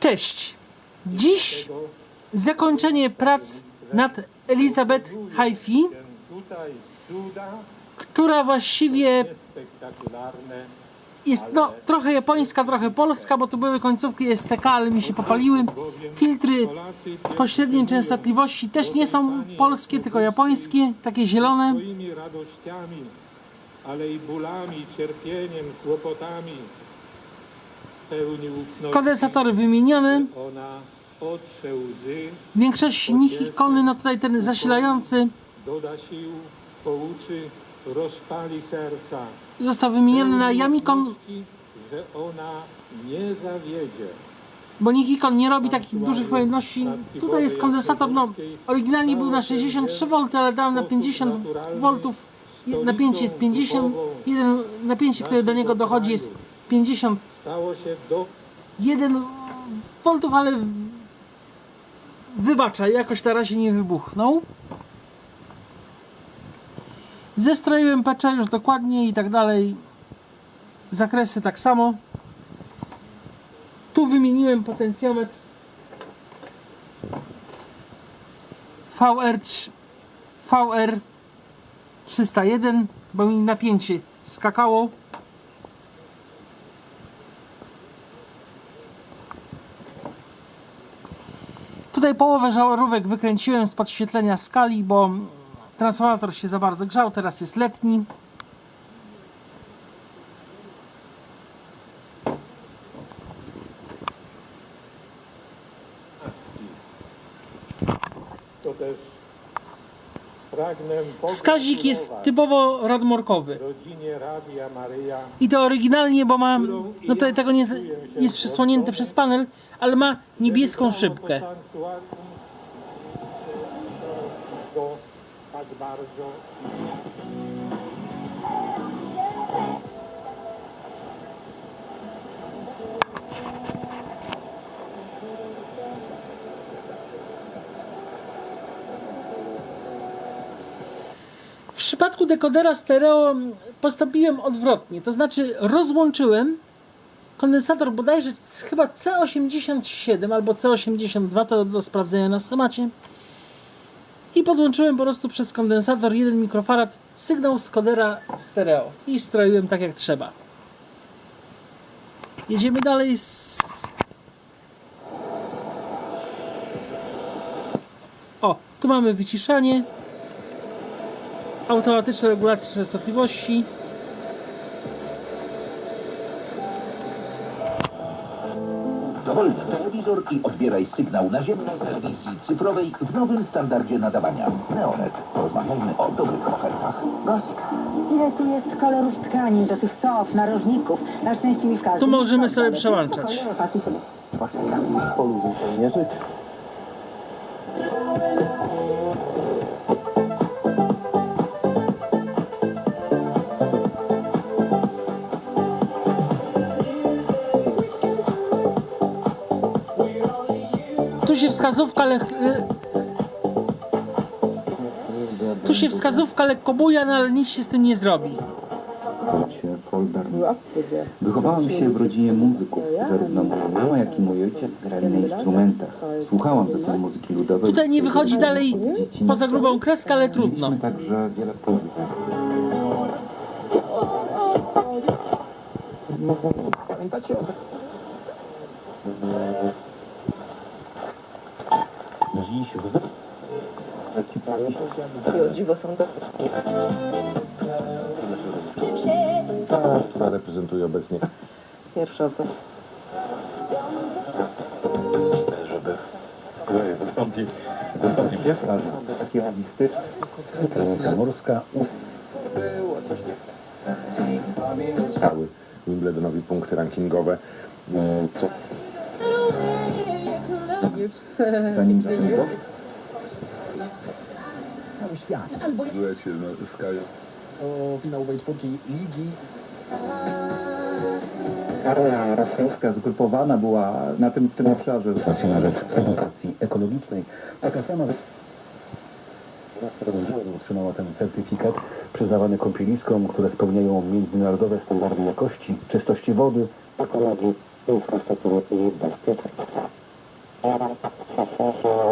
Cześć! Dziś zakończenie prac nad Elizabeth Haifi, która właściwie jest no, trochę japońska, trochę polska, bo tu były końcówki STK, ale mi się popaliły. Filtry pośredniej częstotliwości też nie są polskie, tylko japońskie, takie zielone. ale i bólami, cierpieniem, kłopotami. Kondensatory wymienione. Ona otrze łzy, W większości nich ikony, no tutaj ten zasilający doda sił, pouczy, rozpali serca. został wymieniony na zawiedzie. bo Nikon nie robi takich dużych pojemności. Tutaj jest kondensator, no oryginalnie był na 63 V, ale dałem na 50 V. Napięcie jest 50, jeden napięcie, które do niego dochodzi jest 51 Stało się do V, ale wybacza, jakoś na razie nie wybuchnął. Zestroiłem patcha już dokładnie i tak dalej. Zakresy tak samo. Tu wymieniłem potencjometr VR, VR 301, bo mi napięcie skakało. Tutaj połowę żarówek wykręciłem z podświetlenia skali, bo transformator się za bardzo grzał, teraz jest letni. to też Wskaźnik jest typowo Maryja I to oryginalnie, bo ma, no tutaj tego nie z- jest przysłonięte przez panel, ale ma niebieską szybkę. Przypadku dekodera stereo postąpiłem odwrotnie, to znaczy rozłączyłem kondensator bodajże chyba C87 albo C82, to do sprawdzenia na schemacie. I podłączyłem po prostu przez kondensator 1 mikrofarad sygnał z kodera stereo i stroiłem tak jak trzeba. Jedziemy dalej z... O, tu mamy wyciszanie automatyczne regulacje częstotliwości. Dowolny telewizor i odbieraj sygnał naziemnej telewizji cyfrowej w nowym standardzie nadawania. Neonet. Porozmawiajmy o dobrych ofertach. Gośka, ile tu jest kolorów tkanin do tych sof, narożników. Na szczęście mi w każdym. Tu możemy sobie przełączać. sobie. Poluzuj żołnierzy. Tu się wskazówka lek... le- Tu się wskazówka lekko buja, no ale nic się z tym nie zrobi. folder. Wychowałem się w rodzinie muzyków. Zarówno moja mama, jak i mój ojciec grali na instrumentach. Słuchałam zatem muzyki ludowej. Tutaj nie wychodzi dalej poza grubą kreskę, ale trudno. Także wiele powodów. Pamiętacie o... Dziś I o dziwo są to. Ta, która reprezentuje obecnie, Pierwsza osoba. żeby wystąpi, wystąpi pies, ale Są takie realistyczne. prezencja morska dały Wimbledonowi punkty rankingowe. E, Co Zanim zatem to, duecie no, Sky o finałowej czwórki ligi. Armia rosyjska zgrupowana była na tym, w tym obszarze. Stacja na rzecz edukacji ekologicznej. Taka sama Rozwoju otrzymała ten certyfikat przyznawany kąpieliskom, które spełniają międzynarodowe standardy jakości, czystości wody, ekologii infrastruktury i bezpieczeństwa.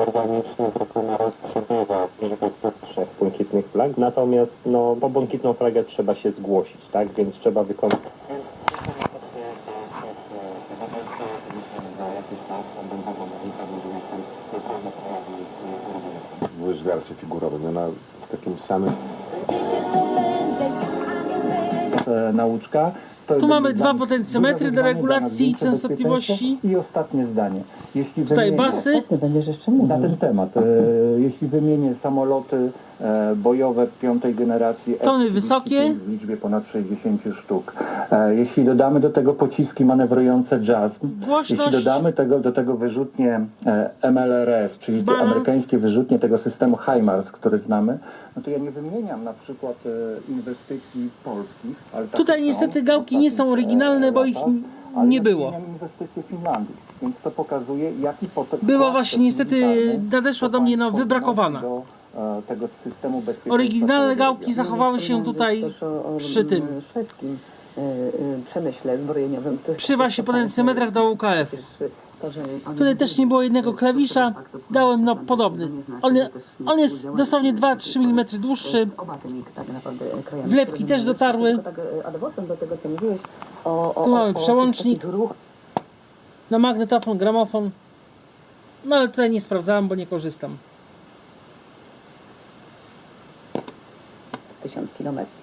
Organicznie zrobione rozstrzygnięcia trzech błękitnych flag, natomiast no, po błękitną flagę trzeba się zgłosić, tak? Więc trzeba wykonać w łyżwiarstwie figurowym. Ona z takim samym e, nauczka. To Tu mamy dwa potencjometry do regulacji częstotliwości. I ostatnie zdanie. Jeśli Tutaj wymienię- basy. Będziesz jeszcze mówił. Na ten temat. E, jeśli wymienię samoloty e, bojowe piątej generacji Tony F-35 wysokie. w liczbie ponad 60 sztuk. E, jeśli dodamy do tego pociski manewrujące JASM, Głośność. jeśli dodamy tego, do tego wyrzutnie e, MLRS, czyli te Balans. amerykańskie wyrzutnie tego systemu HIMARS, który znamy, no to ja nie wymieniam na przykład e, inwestycji polskich. Ale takie Tutaj niestety gałki nie są oryginalne, bo ich ale nie ja było. wymieniam inwestycje Finlandii, więc to pokazuje, jaki Była właśnie niestety, nadeszła do mnie, no, wybrakowana. Do, e, tego systemu bezpieczeństwa Oryginalne gałki zachowały się tutaj o, przy tym. m, szwedzkim przemyśle zbrojeniowym. Przy właśnie potencjometrach do UKF. Tutaj też nie było jednego klawisza. Dałem no podobny. On, on jest dosłownie 2-3 mm dłuższy. Tak Wlepki które też dotarły. Tak Tu mamy przełącznik. Na magnetofon, gramofon. No ale tutaj nie sprawdzałem, bo nie korzystam. tysiąc kilometrów.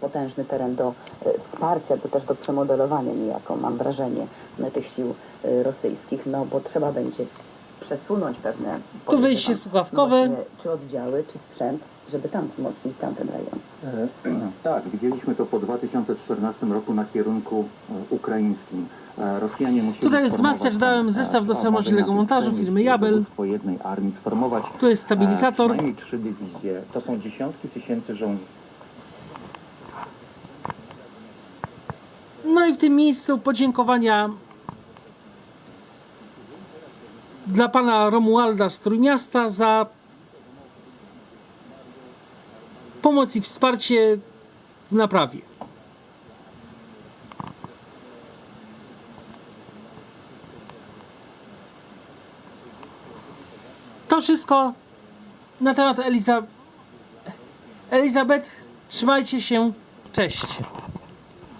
Potężny teren do e, wsparcia, to też do przemodelowania niejako, mam wrażenie, tych sił e, rosyjskich, no bo trzeba będzie przesunąć pewne... podejrzewam, wyjście słuchawkowe. Czy oddziały, czy sprzęt, żeby tam wzmocnić tamten rejon. E, Tak, widzieliśmy to po 2014 roku na kierunku e, ukraińskim. E, Rosjanie musieli Tutaj sformować tam, dałem e, zestaw do a samodzielnego inaczej montażu przenieść firmy Jabel. dowództwo jednej armii, sformować Tu jest e, stabilizator. przynajmniej trzy dywizje. To są dziesiątki tysięcy żołnierzy. No i w tym miejscu podziękowania dla pana Romualda z Trójmiasta za pomoc i wsparcie w naprawie. To wszystko na temat Eliza... Elizabeth. Trzymajcie się. Cześć.